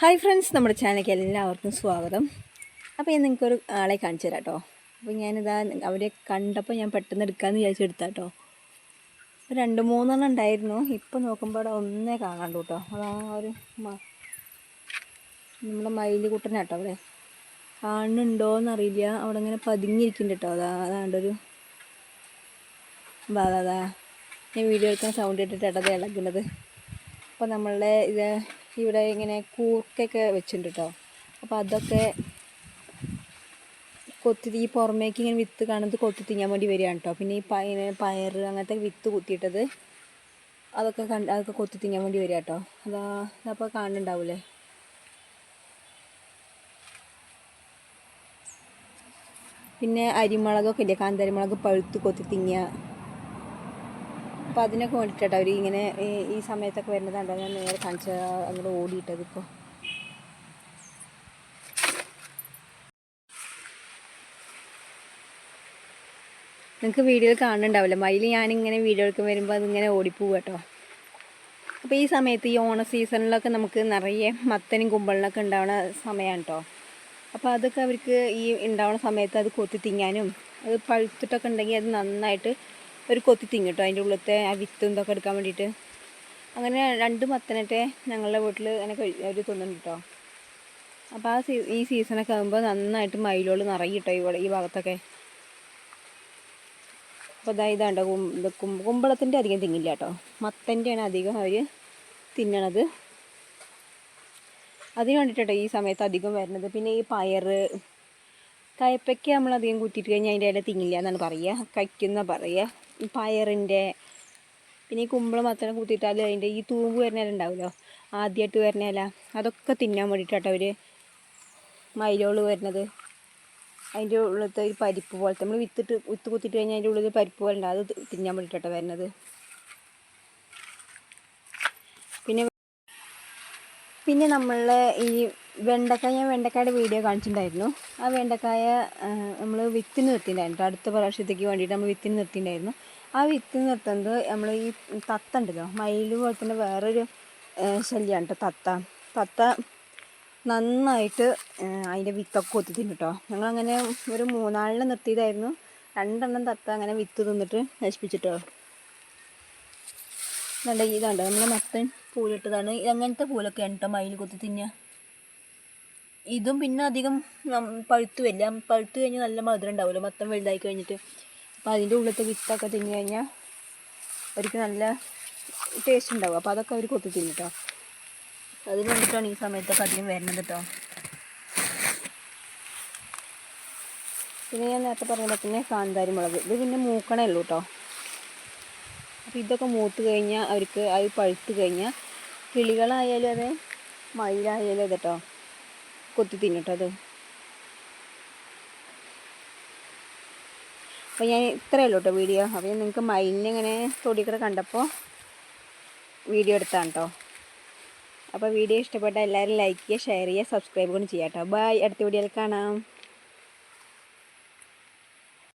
Hi friends നമ്മുടെ ചാനലിലേക്ക് എല്ലാവർക്കും സ്വാഗതം. അപ്പോൾ ഞാൻ നിങ്ങൾക്കൊരു ആളെ കാണിച്ചു തരാം കേട്ടോ അപ്പോൾ ഞാനിതാ അവരെ കണ്ടപ്പോൾ ഞാൻ പെട്ടെന്ന് എടുക്കാമെന്ന് വിചാരിച്ചു എടുത്താ കേട്ടോ രണ്ട് മൂന്നെണ്ണം ഉണ്ടായിരുന്നു. ഇപ്പോൾ നോക്കുമ്പോൾ അവിടെ ഒന്നേ കാണാണ്ടു കേട്ടോ അതാ ഒരു നമ്മുടെ നമ്മുടെ മയിലുകുട്ടനാട്ടോ അവിടെ. കാണുന്നുണ്ടോയെന്നറിയില്ല അവിടെ ഇങ്ങനെ പതുങ്ങിയിരിക്കുന്നുണ്ട് കേട്ടോ അതാ അതാണ്ടൊരു അതാ അതാ ഞാൻ വീഡിയോ എടുക്കാൻ സൗണ്ട് ഇട്ടിട്ട് അത് ഇളകുന്നത്. അപ്പോൾ നമ്മളുടെ ഇത് ഇവിടെ ഇങ്ങനെ കൂർക്കൊക്കെ വെച്ചിട്ടുണ്ട് കേട്ടോ അപ്പോൾ അതൊക്കെ കൊത്തി ഈ പുറമേക്ക് ഇങ്ങനെ വിത്ത് കാണുന്നത് കൊത്തി തിന്നാൻ വേണ്ടി വരികയാണ് കേട്ടോ പിന്നെ ഈ പയർ പയർ അങ്ങനത്തെ വിത്ത് കുത്തിയിട്ടത് അതൊക്കെ കണ്ട് അതൊക്കെ കൊത്തി തിന്നാൻ വേണ്ടി വരിക കേട്ടോ അതാ അതപ്പോൾ കാണുന്നുണ്ടാവൂലേ? പിന്നെ അരിമുളകൊക്കെ ഇല്ലേ? കാന്താരിമുളക് പഴുത്ത് കൊത്തി തിന്നുക. അപ്പോൾ അതിനൊക്കെ വേണ്ടിയിട്ടാണ് അവർ ഇങ്ങനെ ഈ- സമയത്തൊക്കെ വരുന്നതാണ്ടോ ഞാൻ നേരെ കാണിച്ച അങ്ങോട്ട് ഓടിയിട്ടത് ഇപ്പോൾ നിങ്ങൾക്ക് വീഡിയോയിൽ കാണുന്നുണ്ടാവില്ല? മയിൽ ഞാനിങ്ങനെ വീഡിയോ എടുക്കാൻ വരുമ്പോൾ അതിങ്ങനെ ഓടിപ്പോവും കേട്ടോ അപ്പോൾ ഈ സമയത്ത് ഈ ഓണ സീസണിലൊക്കെ നമുക്ക് നിറയെ മത്തനും കുമ്പളിനൊക്കെ ഉണ്ടാവുന്ന സമയമാണ് കേട്ടോ അപ്പോൾ അതൊക്കെ അവർക്ക് ഈ ഉണ്ടാവുന്ന സമയത്ത് അത് കൊത്തി തിങ്ങാനും അത് പഴുത്തിട്ടൊക്കെ ഉണ്ടെങ്കിൽ അത് നന്നായിട്ട് ഒരു കൊത്തി തിങ്ങും കേട്ടോ അതിന്റെ ഉള്ളിലത്തെ ആ വിത്തും ഇതൊക്കെ എടുക്കാൻ വേണ്ടിയിട്ട്. അങ്ങനെ രണ്ട് മത്തനട്ടെ ഞങ്ങളുടെ വീട്ടിൽ അങ്ങനെ അവർ തിന്നുന്നുണ്ട് കേട്ടോ അപ്പോൾ ആ സീ ഈ സീസണൊക്കെ ആകുമ്പോൾ നന്നായിട്ട് മയിലുകൾ നിറയും കേട്ടോ ഇവിടെ ഈ ഭാഗത്തൊക്കെ. അപ്പോൾ ഇതാ ഇതാണ്ടോ കും- കുമ്പളത്തിന്റെ അധികം തിങ്ങില്ല കേട്ടോ മത്തന്റെയാണ് അധികം അവർ തിന്നണത്. അതിന് വേണ്ടിയിട്ടോ ഈ സമയത്ത് അധികം വരുന്നത് പിന്നെ ഈ പയർ കയപ്പയ്ക്ക് നമ്മളധികം കുത്തിയിട്ട് കഴിഞ്ഞാൽ അതിന്റെ ഇല തിങ്ങില്ല എന്നാണ് പറയുക കയ്ക്കുന്ന പറയുക പയറിന്റെ പിന്നെ ഈ കുമ്പളം മാത്രം കുത്തിയിട്ടാൽ അതിന്റെ ഈ തൂമ്പ് വരുന്ന ഇല ഉണ്ടാവുമല്ലോ ആദ്യമായിട്ട് വരുന്ന ഇല അതൊക്കെ തിന്നാൻ വേണ്ടിയിട്ടാട്ടോ അവർ മയിലോൾ വരുന്നത്. അതിന്റെ ഉള്ളിലത്തെ ഒരു പരിപ്പ് പോലത്തെ നമ്മൾ വിത്തിട്ട് വിത്ത് കുത്തിയിട്ട് കഴിഞ്ഞാൽ അതിന്റെ ഉള്ളിൽ പരിപ്പ് പോലെ ഉണ്ട് അത് തിന്നാൻ വേണ്ടിയിട്ടാട്ടോ വരുന്നത്. പിന്നെ പിന്നെ നമ്മളെ ഈ വെണ്ടക്കായ ഞാൻ വെണ്ടക്കായുടെ വീഡിയോ കാണിച്ചിട്ടുണ്ടായിരുന്നു. ആ വെണ്ടക്കായ നമ്മൾ വിത്തിന് നിർത്തിയിട്ടുണ്ടായിരുന്നു. അടുത്ത പ്രാവശ്യത്തേക്ക് വേണ്ടിയിട്ട് നമ്മൾ വിത്തിന് നിർത്തിയിട്ടുണ്ടായിരുന്നു. ആ വിത്തിന് നിർത്തുന്നത് നമ്മൾ ഈ തത്ത ഉണ്ടല്ലോ മയിൽ പോലെ തന്നെ വേറൊരു ശല്യമാണ് കേട്ടോ തത്ത. തത്ത നന്നായിട്ട് അതിന്റെ വിത്തൊക്കെ കൊത്തി തിന്നു കേട്ടോ. ഞങ്ങളങ്ങനെ ഒരു മൂന്നാളിനെ നിർത്തിയതായിരുന്നു. രണ്ടെണ്ണം തത്ത അങ്ങനെ വിത്ത് തിന്നിട്ട് നശിപ്പിച്ചിട്ടോ. നല്ല ഇതാണ്ട് നമ്മൾ മത്തൻ പൂലിട്ടതാണ് അങ്ങനത്തെ പൂലൊക്കെയാണ് കേട്ടോ മയിൽ കൊത്തി തിന്നുക. ഇതും പിന്നെ അധികം പഴുത്തു വരില്ല. പഴുത്ത് കഴിഞ്ഞാൽ നല്ല മധുരം ഉണ്ടാവുമല്ലോ. മൊത്തം വലുതായി കഴിഞ്ഞിട്ട്. അപ്പോൾ അതിന്റെ ഉള്ളത്തെ വിത്തൊക്കെ തിന്നു കഴിഞ്ഞാൽ അവർക്ക് നല്ല ടേസ്റ്റ് ഉണ്ടാവും. അപ്പോൾ അതൊക്കെ അവർ കൊത്തി തിന്നു കേട്ടോ അതിന് വേണ്ടിയിട്ടാണ് ഈ സമയത്തൊക്കെ അധികം വരുന്നത് കേട്ടോ പിന്നെ ഞാൻ നേരത്തെ പറഞ്ഞ പോലെ തന്നെ കാന്താരി മുളക്. ഇത് പിന്നെ മൂക്കണേ ഉള്ളൂ കേട്ടോ അപ്പോൾ ഇതൊക്കെ മൂത്ത് കഴിഞ്ഞാൽ അവർക്ക് അത് പഴുത്ത് കഴിഞ്ഞാൽ കിളികളായാലും അതെ മയിലായാലും അതെ കേട്ടോ കൊത്തി തിന്നിട്ടത് അപ്പോൾ ഞാൻ ഇത്രയല്ലോ കേട്ടോ വീഡിയോ. അപ്പോൾ നിങ്ങൾക്ക് മയിലിനെ തൊടിക്കട തൊടിക്കടെ കണ്ടപ്പോൾ വീഡിയോ എടുത്താണ് കേട്ടോ അപ്പോൾ വീഡിയോ ഇഷ്ടപ്പെട്ട എല്ലാവരും ലൈക്ക് ചെയ്യുക ഷെയർ ചെയ്യുക സബ്സ്ക്രൈബ് കൂടി ചെയ്യാം കേട്ടോ ബൈ അടുത്ത വീഡിയോയിൽ കാണാം.